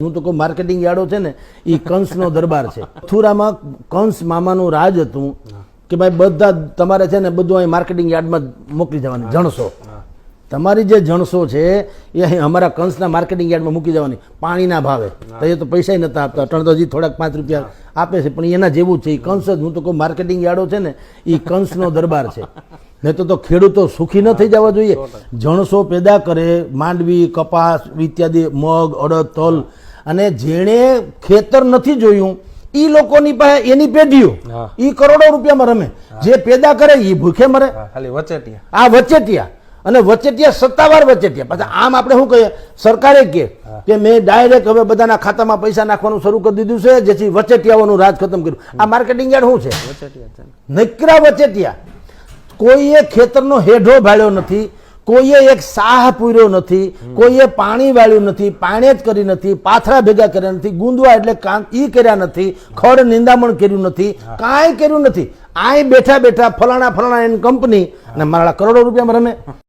હું તો કહું માર્કેટિંગ યાર્ડો છે ને એ કંસનો દરબાર છે. મથુરામાં કંસ મામાનું રાજ હતું કે ભાઈ બધા તમારે છે ને બધું અહીં માર્કેટિંગ યાર્ડમાં મોકલી જવાની જણસો. તમારી જે જણસો છે એ અહીં અમારા કંસના માર્કેટિંગ યાર્ડમાં મૂકી જવાની પાણીના ભાવે. તો એ તો પૈસા નતા આપતા ત્રણ તો હજી થોડાક પાંચ રૂપિયા આપે છે પણ એના જેવું જ છે. એ કંસ જ હું તો કહું માર્કેટિંગ યાર્ડો છે ને એ કંસનો દરબાર છે. નહીં તો તો ખેડૂતો સુખી ન થઈ જવા જોઈએ. જણસો પેદા કરે માંડવી કપાસ ઇત્યાદિ મગ અડદ તલ અને જેણે ખેતર નથી જોયું એ લોકોની પાસે એની પેઢીઓ. એ કરોડો રૂપિયામાં રમે. જે પેદા કરે એ ભૂખે મરે. ખાલી વચેટિયા. આ વચેટિયા. અને વચેટિયા સત્તાવાર વચેટિયા. પાછા આમ આપણે શું કહીએ? સરકારે કે કે મેં ડાયરેક્ટ હવે બધાના ખાતામાં પૈસા નાખવાનું શરૂ કરી દીધું છે જેથી વચેટિયાઓનું રાજ ખતમ કર્યું. આ માર્કેટિંગ યાર્ડ શું છે? વચેટિયા. નકરા વચેટિયા. કોઈએ ખેતરનો હેઢો ભાળ્યો નથી કોઈએ એક સાહ પૂર્યો નથી કોઈએ પાણી વાળ્યું નથી પાણી જ કરી નથી પાથરા ભેગા કર્યા નથી ગુંદવા એટલે કામ ઈ કર્યા નથી ખડ નિંદામણ કર્યું નથી કાંઈ કર્યું નથી. આય બેઠા બેઠા ફલાણા ફલાણા એની કંપની અને મારા કરોડો રૂપિયામાં રમે.